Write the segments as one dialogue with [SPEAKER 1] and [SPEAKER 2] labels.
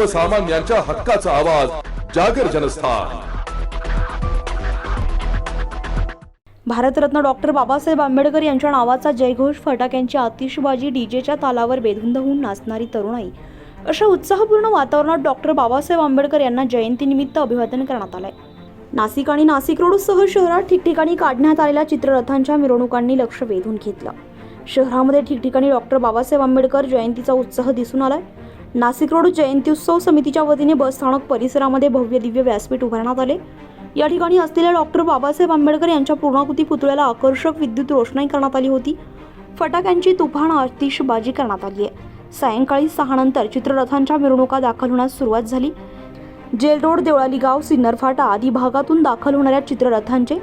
[SPEAKER 1] सर्वसामान्यांच्या हक्काचा आवाज जागर जनस्थान.
[SPEAKER 2] भारतरत्न डॉक्टर बाबासाहेब आंबेडकर यांच्या नावाचा जयघोष फटाक्यांची आतिषबाजी डीजेच्या तालावर बेधुंद होऊन नाचणारी तरुणाई. अशा उत्साहपूर्ण वातावरणात डॉक्टर बाबासाहेब आंबेडकर यांना जयंतीनिमित्त अभिवादन करण्यात आलंय. नाशिक आणि नाशिक रोडसह शहरात ठिकठिकाणी काढण्यात आलेल्या चित्ररथांच्या मिरवणुकांनी लक्ष वेधून घेतलं. शहरामध्ये ठिकठिकाणी डॉक्टर बाबासाहेब आंबेडकर जयंतीचा उत्साह दिसून आलाय. नाशिक रोड जयंत्युत्सव समितीच्या वतीने बस स्थानक परिसरामध्ये भव्य दिव्य व्यासपीठ उभारण्यात आले. या ठिकाणी असलेल्या डॉक्टर बाबासाहेब आंबेडकर यांच्या पूर्णाकृती पुतळ्याला आकर्षक विद्युत रोषणाई करण्यात आली होती. फटाक्यांची तुफान आतिषबाजी करण्यात आली आहे. सायंकाळी सहा नंतर चित्ररथांच्या मिरवणुका दाखल होण्यास सुरुवात झाली. जेल रोड देवळाली गाव सिन्नर फाटा आदी भागातून दाखल होणाऱ्या चित्ररथांचे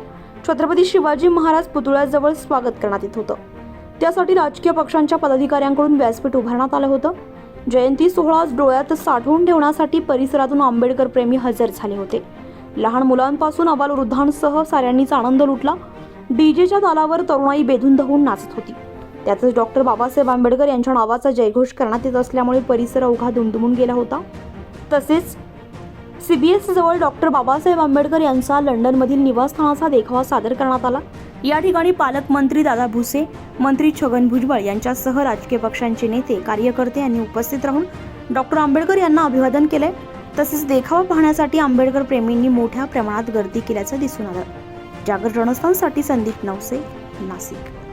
[SPEAKER 2] छत्रपती शिवाजी महाराज पुतळ्याजवळ स्वागत करण्यात येत होतं. त्यासाठी राजकीय पक्षांच्या पदाधिकाऱ्यांकडून व्यासपीठ उभारण्यात आलं होतं. जयंती सोहळा डोळ्यात साठवून ठेवण्यासाठी परिसरातून आंबेडकर प्रेमी हजर झाले होते. लहान मुलांपासून अबालवृद्धांसह साऱ्यांनीच आनंद लुटला. डीजेच्या तालावर तरुणाई बेधुंद होऊन नाचत होती. त्यातच डॉक्टर बाबासाहेब आंबेडकर यांच्या नावाचा जयघोष करण्यात येत असल्यामुळे परिसर अवघा दुमदुमून गेला होता. तसेच सीबीएसजवळ डॉक्टर बाबासाहेब आंबेडकर यांचा लंडनमधील निवासस्थानाचा देखावा सादर करण्यात आला. या ठिकाणी पालकमंत्री दादा भुसे मंत्री छगन भुजबळ यांच्यासह राजकीय पक्षांचे नेते कार्यकर्ते यांनी उपस्थित राहून डॉक्टर आंबेडकर यांना अभिवादन केले तसेच देखावा पाहण्यासाठी आंबेडकर प्रेमींनी मोठ्या प्रमाणात गर्दी केल्याचं दिसून आलं. जागर रणस्थानसाठी संदीप नवसे नाशिक.